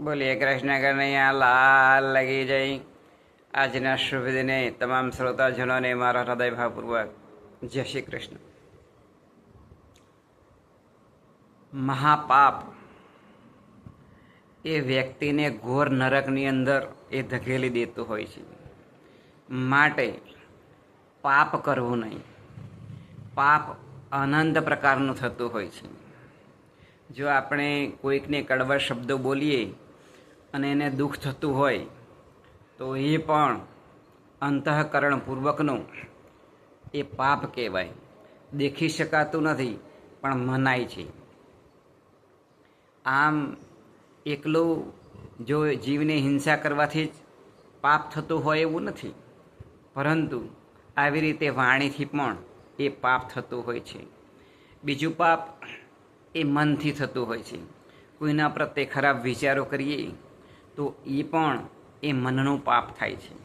બોલીએ કૃષ્ણ કનૈયા લાલ લગી જઈ. આજના શુભ દિને તમામ શ્રોતાજનોને મારા હૃદયભાવપૂર્વક જય શ્રી કૃષ્ણ. મહાપાપ એ વ્યક્તિને ઘોર નરકની અંદર એ ધકેલી દેતું હોય છે. માટે પાપ કરવું નહીં. પાપ અનંત પ્રકારનું થતું હોય છે. જો આપણે કોઈકને કડવા શબ્દો બોલીએ અને એને દુઃખ થતું હોય, તો એ પણ અંતઃકરણપૂર્વકનું એ પાપ કહેવાય. દેખી શકાતું નથી, પણ મનાય છે. આમ એકલું જો જીવને હિંસા કરવાથી જ પાપ થતું હોય એવું નથી, પરંતુ આવી રીતે વાણીથી પણ એ પાપ થતું હોય છે. બીજું પાપ એ મનથી થતું હોય છે. કોઈના પ્રત્યે ખરાબ વિચારો કરીએ તો એ પણ એ મનનું પાપ થાય છે.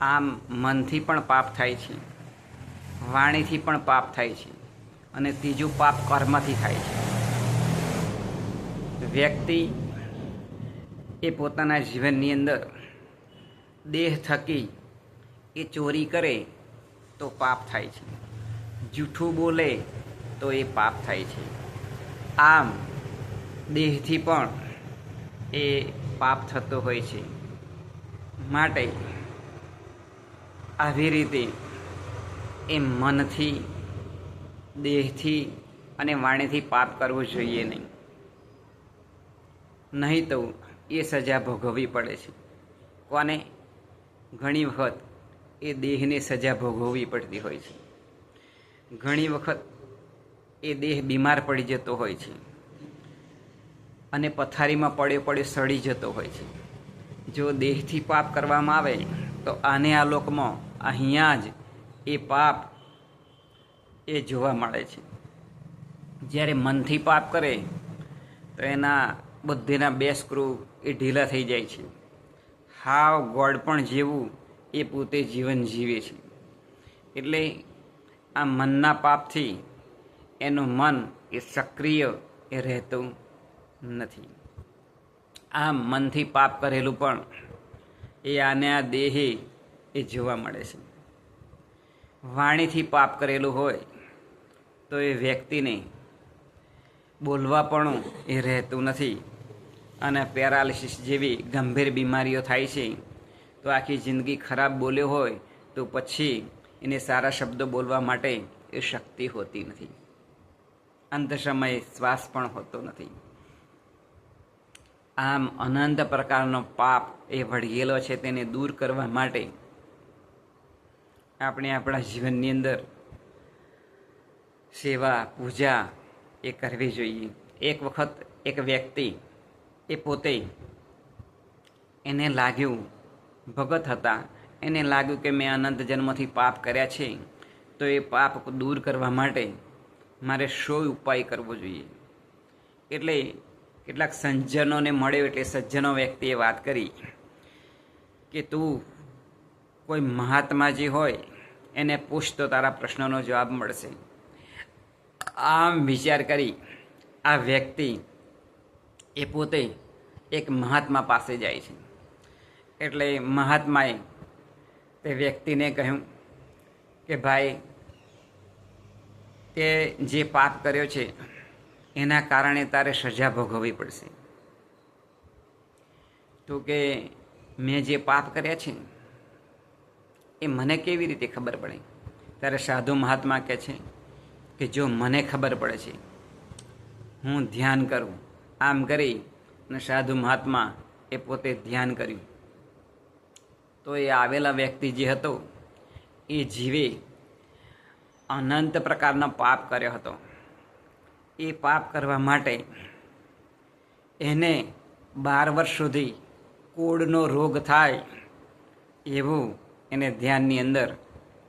આમ મનથી પણ પાપ થાય છે. વાણીથી પણ પાપ થાય છે. અને ત્રીજું પાપ કર્મથી થાય છે. વ્યક્તિ એ પોતાના જીવનની અંદર દેહ થકી એ ચોરી કરે તો પાપ થાય છે. જૂઠું બોલે તો એ પાપ થાય છે. આમ દેહથી પણ એ પાપ થતો હોય છે. માટે આવી રીતે એ મનથી, દેહથી અને વાણીથી પાપ કરવું જોઈએ નહીં. નહીં તો એ સજા ભોગવવી પડે છે. કોને? ઘણી વખત એ દેહને સજા ભોગવવી પડતી હોય છે. ઘણી વખત એ દેહ બીમાર પડી જતો હોય છે. અને પથારીમાં પડ્યો પડ્યો સડી જતો હોય છે. જો દેહથી પાપ કરવામાં આવે, તો આને આ લોકમાં અહીંયા જ એ પાપ એ જોવા મળે છે. જ્યારે મનથી પાપ કરે, તો એના બુદ્ધિના બે સ્ક્રૂ એ ઢીલા થઈ જાય છે. હાવ ગોડ પણ જેવું એ પોતે જીવન જીવે છે. એટલે આ મનના પાપથી એનું મન એ સક્રિય એ રહેતું નથી. આમ મનથી પાપ કરેલું પણ એ આને આ દેહે એ જોવા મળે છે. વાણીથી પાપ કરેલું હોય તો એ વ્યક્તિને બોલવા પણ એ રહેતું નથી અને પેરાલિસિસ જેવી ગંભીર બીમારીઓ થાય છે તો આખી જિંદગી ખરાબ બોલ્યો હોય તો પછી એને સારા શબ્દો બોલવા માટે એ શક્તિ હોતી નથી. અંત સમયે શ્વાસ પણ હોતો નથી. આમ અનંત પ્રકારનો પાપ એ વળગેલો છે તેને દૂર કરવા માટે. આપણે આપણા જીવનની અંદર સેવા, પૂજા એ કરવી જોઈએ. એક વખત એક વ્યક્તિ એ પોતે એને લાગ્યું, ભગત હતા, એને લાગ્યું કે મેં અનંત જન્મથી પાપ કર્યા છે, તો એ પાપ દૂર કરવા માટે મારે શો ઉપાય કરવો જોઈએ. એટલે કેટલાક સજ્જનોને મળ્યો એટલે સજ્જનો વ્યક્તિએ વાત કરી કે તું કોઈ મહાત્માજી હોય, એને પૂછ તો તારા પ્રશ્નનો જવાબ મળશે. આમ વિચાર કરી આ વ્યક્તિ એ પોતે એક મહાત્મા પાસે જાય છે. એટલે મહાત્માએ તે વ્યક્તિને કહ્યું કે ભાઈ, તે જે પાપ કર્યો છે એના કારણે તારે સજા ભોગવવી પડશે. તો કે મેં જે પાપ કર્યા છે, એ મને કેવી રીતે ખબર પડે? ત્યારે સાધુ મહાત્મા કહે છે કે જો મને ખબર પડે છે, હું ધ્યાન કરું. આમ કરી અને સાધુ મહાત્મા એ પોતે ધ્યાન કર્યું. તો એ આવેલા વ્યક્તિ જે હતો, એ જીવે અનંત પ્રકારનો પાપ કર્યો હતો. એ પાપ કરવા માટે એને બાર વર્ષ સુધી કોડનો રોગ થાય એવું એને ધ્યાનની અંદર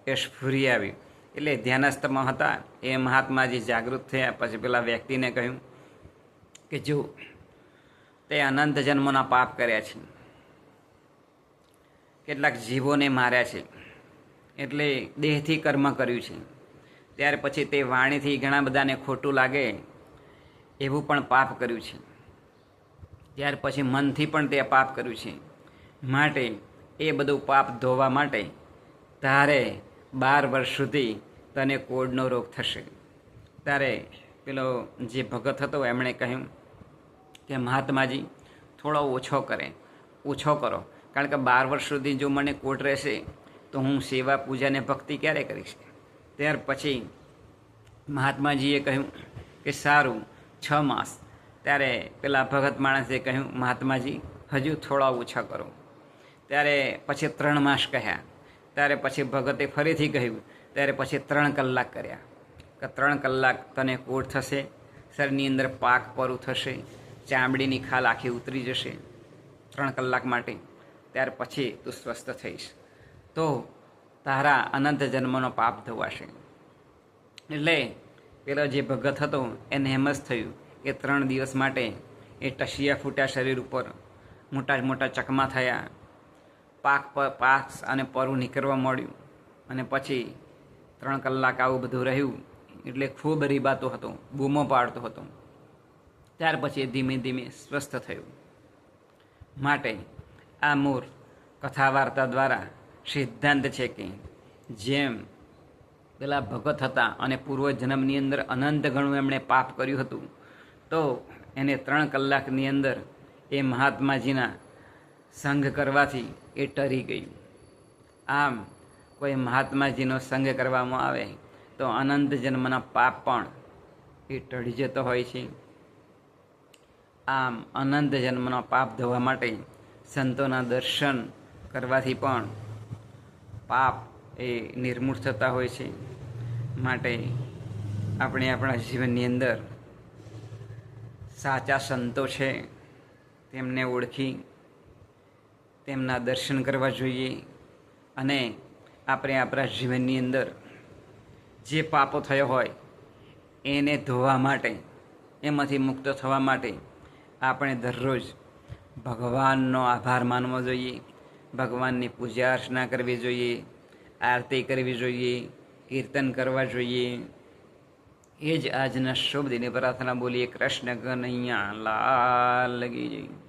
એ સ્ફૂરી આવ્યું એટલે ધ્યાનસ્થમાં હતા, એ મહાત્માજી જાગૃત થયા. પછી પેલા વ્યક્તિને કહ્યું કે જો તે અનંત જન્મના પાપ કર્યા છે. કેટલાક જીવોને માર્યા છે. એટલે દેહથી કર્મ કર્યું છે. ત્યાર પછી તે વાણીથી ઘણા બધાને ખોટું લાગે એવું પણ પાપ કર્યું છે. ત્યાર પછી મનથી પણ તે પાપ કર્યું છે. માટે એ બધું પાપ ધોવા માટે તારે બાર વર્ષ સુધી તને કોડનો રોગ થશે. ત્યારે પેલો જે ભગત હતો એમણે કહ્યું કે મહાત્માજી, થોડો ઓછો કરે, ઓછો કરો. કારણ કે બાર વર્ષ સુધી જો મને કોટ રહેશે, તો હું સેવા પૂજા ને ભક્તિ ક્યારે કરીશ? ત્યાર પછી મહાત્માજીએ કહ્યું કે સારું, છ માસ. ત્યારે પેલા ભગત માણસે કહ્યું, મહાત્માજી, હજુ થોડા ઓછા કરો. ત્યારે પછી ત્રણ માસ કહ્યા. ત્યારે પછી ભગતે ફરીથી કહ્યું, ત્યારે પછી ત્રણ કલાક કર્યા. કે ત્રણ કલાક તને કોટ થશે, શરીરની અંદર પાક પરું થશે, ચામડીની ખાલ આખી ઉતરી જશે. ત્રણ કલાક માટે. ત્યાર પછી તું સ્વસ્થ થઈશ. તો તારા અનંત જન્મનો પાપ ધોવાશે એટલે પેલો જે ભગત હતો, એને એમ જ થયું કે ત્રણ દિવસ માટે એ ટસિયા ફૂટ્યા શરીર ઉપર, મોટા મોટા ચકમા થયા. પાક પર પાક અને પરું નીકળવા મળ્યું અને પછી ત્રણ કલાક આવું બધું રહ્યું એટલે ખૂબ રીબાતો હતો, બૂમો પાડતો હતો. ત્યાર પછી ધીમે ધીમે સ્વસ્થ થયું. માટે આ મૂર કથા વાર્તા દ્વારા સિદ્ધાંત છે કે જેમ પેલા ભગત હતા અને પૂર્વજન્મની અંદર અનંત ગણું એમણે પાપ કર્યું હતું, તો એને ત્રણ કલાકની અંદર એ મહાત્માજીના સંઘ કરવાથી એ ટરી ગયું. આમ કોઈ મહાત્માજીનો સંગ કરવામાં આવે તો અનંત જન્મના પાપ પણ એ ટળી જતો હોય છે. આમ અનંત જન્મનો પાપ ધોવા માટે સંતોના દર્શન કરવાથી પણ પાપ એ નિર્મૂળ થતા હોય છે માટે આપણે આપણા જીવનની અંદર સાચા સંતો છે, તેમને ઓળખી, તેમના દર્શન કરવા જોઈએ અને આપણે આપણા જીવનની અંદર જે પાપો થયો હોય એને ધોવા માટે, એમાંથી મુક્ત થવા માટે આપણે દરરોજ ભગવાનનો આભાર માનવો જોઈએ. ભગવાનની પૂજા અર્ચના કરવી જોઈએ, આરતી કરવી જોઈએ, કીર્તન કરવા જોઈએ. એ જ આજના શુભ દિને પ્રાર્થના બોલીએ, કૃષ્ણ કનૈયા લાલ લગી જોઈએ